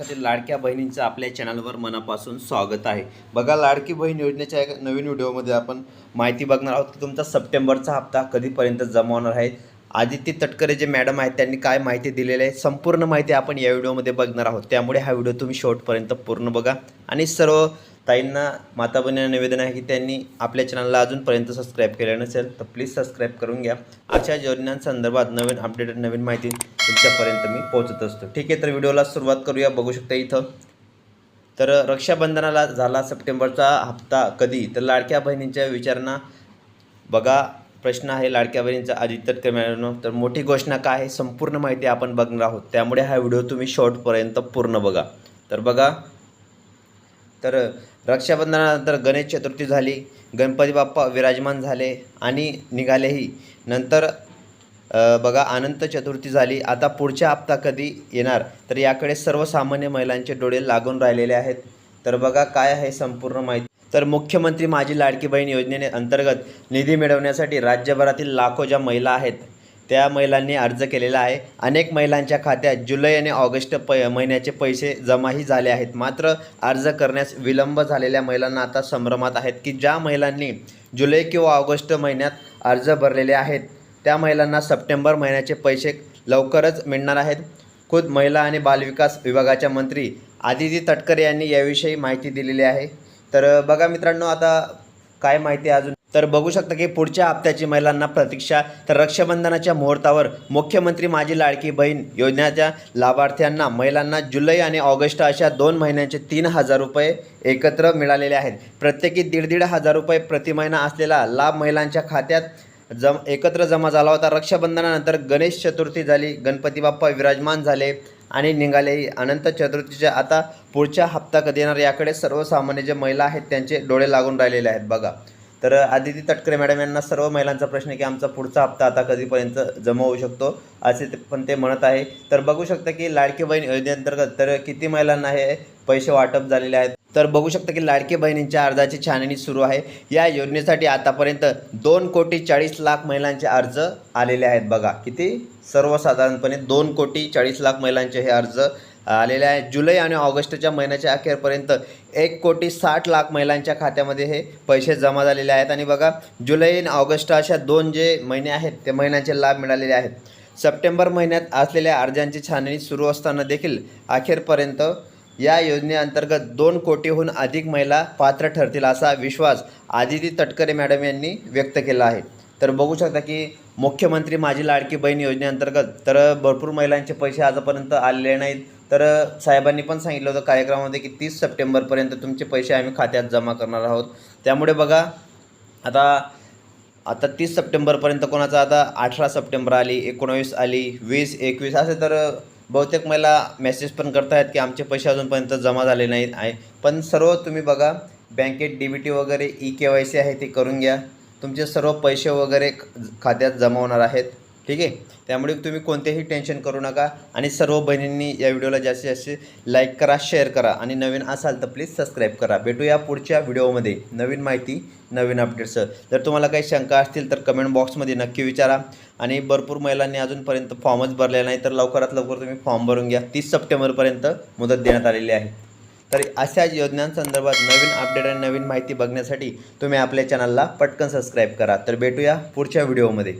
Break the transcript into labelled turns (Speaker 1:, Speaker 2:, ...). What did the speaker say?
Speaker 1: साठी लाडक्या बहिणींचं आपल्या चॅनलवर मनापासून स्वागत आहे. बघा लाडकी बहीण योजनेच्या एका नवीन व्हिडिओमध्ये आपण माहिती बघणार आहोत की तुमचा सप्टेंबरचा हप्ता कधीपर्यंत जमा होणार आहे? आदित्य तटकरे जे मॅडम आहेत त्यांनी काय माहिती दिलेली आहे? संपूर्ण माहिती आपण या व्हिडिओमध्ये बघणार आहोत. त्यामुळे हा व्हिडिओ तुम्ही शेवटपर्यंत पूर्ण बघा. आणि सर्व ताईंना माता बहिणींना निवेदन आहे की त्यांनी आपल्या चॅनलला अजूनपर्यंत सबस्क्राईब केलं नसेल तर प्लीज सबस्क्राईब करून घ्या. अशा योजनांसंदर्भात नवीन अपडेटेड नवीन माहिती तुमच्यापर्यंत मी पोहोचत असतो. ठीक आहे तर व्हिडिओला सुरुवात करूया. बघू शकता इथं. तर रक्षाबंधनाला झाला सप्टेंबरचा हप्ता कधी? तर लाडक्या बहिणींच्या विचारणा. बघा प्रश्न आहे लाडक्या बहिणींचा आदित्य तटकरे तर मोठी घोषणा काय आहे? संपूर्ण माहिती आपण बघणार आहोत. त्यामुळे हा व्हिडिओ तुम्ही शॉर्टपर्यंत पूर्ण बघा. तर बघा तर रक्षाबंधनानंतर गणेश चतुर्थी झाली गणपती बाप्पा विराजमान झाले आणि निघालेही. नंतर बघा अनंत चतुर्थी झाली. आता पुढच्या हप्ता कधी येणार? तर याकडे सर्वसामान्य महिलांचे डोळे लागून राहिलेले आहेत. तर बघा काय आहे संपूर्ण माहिती? तर मुख्यमंत्री माझी लाडकी बहीण योजनेने अंतर्गत निधी मिळवण्यासाठी राज्यभरातील लाखो ज्या महिला आहेत त्या महिलांनी अर्ज केलेला आहे. अनेक महिलांच्या खात्यात जुलै आणि ऑगस्ट प महिन्याचे पैसे जमाही झाले आहेत. मात्र अर्ज करण्यास विलंब झालेल्या महिलांना आता संभ्रमात आहेत की ज्या महिलांनी जुलै किंवा ऑगस्ट महिन्यात अर्ज भरलेले आहेत त्या महिलांना सप्टेंबर महिन्याचे पैसे लवकरच मिळणार आहेत. खुद महिला आणि बालविकास विभागाच्या मंत्री आदिती तटकरे यांनी याविषयी माहिती दिलेली आहे. तर बघा मित्रांनो आता काय माहिती आहे अजून? तर बघू शकता की पुढच्या हप्त्याची महिलांना प्रतीक्षा तर रक्षाबंधनाच्या मुहूर्तावर मुख्यमंत्री माझी लाडकी बहीण योजनेच्या लाभार्थ्यांना महिलांना जुलै आणि ऑगस्ट अशा दोन महिन्यांचे तीन हजार रुपये एकत्र मिळालेले आहेत. प्रत्येकी दीड दीड हजार रुपये प्रति महिना असलेला लाभ महिलांच्या खात्यात जम एकत्र जमा झाला होता. रक्षाबंधनानंतर गणेश चतुर्थी झाली गणपती बाप्पा विराजमान झाले आणि निघाले. अनंत चतुर्थीच्या आता पुढच्या हप्ता कधी येणार याकडे सर्वसामान्य जे महिला आहेत त्यांचे डोळे लागून राहिलेले आहेत. बघा तर आदिती तटकरे मॅडम यांना सर्व महिलांचा प्रश्न की आमचा पुढचा हप्ता आता कधीपर्यंत जमा होऊ शकतो? असे ते पण ते म्हणत आहे. तर बघू शकता की लाडकी बहीण योजनेअंतर्गत तर किती महिलांना हे पैसे वाटप झालेले आहेत? तर बघू शकता की लाडकी बहिणींच्या अर्जाची छाननी सुरू आहे. या योजनेसाठी आतापर्यंत दोन कोटी चाळीस लाख महिलांचे अर्ज आलेले आहेत. बघा किती? सर्वसाधारणपणे दोन कोटी चाळीस लाख महिलांचे हे अर्ज आलेले आहे. जुलै आणि ऑगस्टच्या महिन्याच्या अखेरपर्यंत एक कोटी साठ लाख महिलांच्या खात्यामध्ये हे पैसे जमा झालेले आहेत. आणि बघा जुलै आणि ऑगस्ट अशा दोन जे महिने आहेत ते महिन्यांचे लाभ मिळालेले आहेत. सप्टेंबर महिन्यात असलेल्या अर्जांची छाननी सुरू असताना देखील अखेरपर्यंत या योजनेअंतर्गत दोन कोटीहून अधिक महिला पात्र ठरतील असा विश्वास आदिती तटकरे मॅडम यांनी व्यक्त केला आहे. तर बघू शकता की मुख्यमंत्री माझी लाडकी बहीण योजनेअंतर्गत तर भरपूर महिलांचे पैसे आजपर्यंत आलेले नाहीत. तर साहेबांनी पण सांगितलं होतं कार्यक्रमामध्ये की तीस सप्टेंबरपर्यंत तुमचे पैसे आम्ही खात्यात जमा करणार आहोत. त्यामुळे बघा आता आता तीस सप्टेंबरपर्यंत कोणाचा आता अठरा सप्टेंबर आली एकोणावीस आली वीस एकवीस असे तर बहुतेक मला मेसेज पण करतायत की आमचे पैसे अजूनपर्यंत जमा झाले नाहीत आहे. पण सर्व तुम्ही बघा बँकेत डी बी टी वगैरे ई के वाय सी आहे ते करून घ्या. तुमचे सर्व पैसे वगैरे खात्यात जमा होणार आहेत. ठीक आहे? त्यामुळे तुम्ही कोणतेही टेन्शन करू नका आणि सर्व बहिणींनी या व्हिडिओला जास्तीत जास्त लाईक करा शेअर करा आणि नवीन असाल तर प्लीज सबस्क्राईब करा. भेटूया पुढच्या व्हिडिओमध्ये नवीन माहिती नवीन अपडेट्स जर तुम्हाला काही शंका असतील तर कमेंट बॉक्समध्ये नक्की विचारा. आणि भरपूर महिलांनी अजूनपर्यंत फॉर्मच भरलेला नाही तर लवकरात लवकर तुम्ही फॉर्म भरून घ्या. तीस सप्टेंबरपर्यंत मुदत देण्यात आलेली आहे. तर अशा योजनांसंदर्भात नवीन अपडेट आणि नवीन माहिती बघण्यासाठी तुम्ही आपल्या चॅनलला पटकन सबस्क्राईब करा. तर भेटूया पुढच्या व्हिडिओमध्ये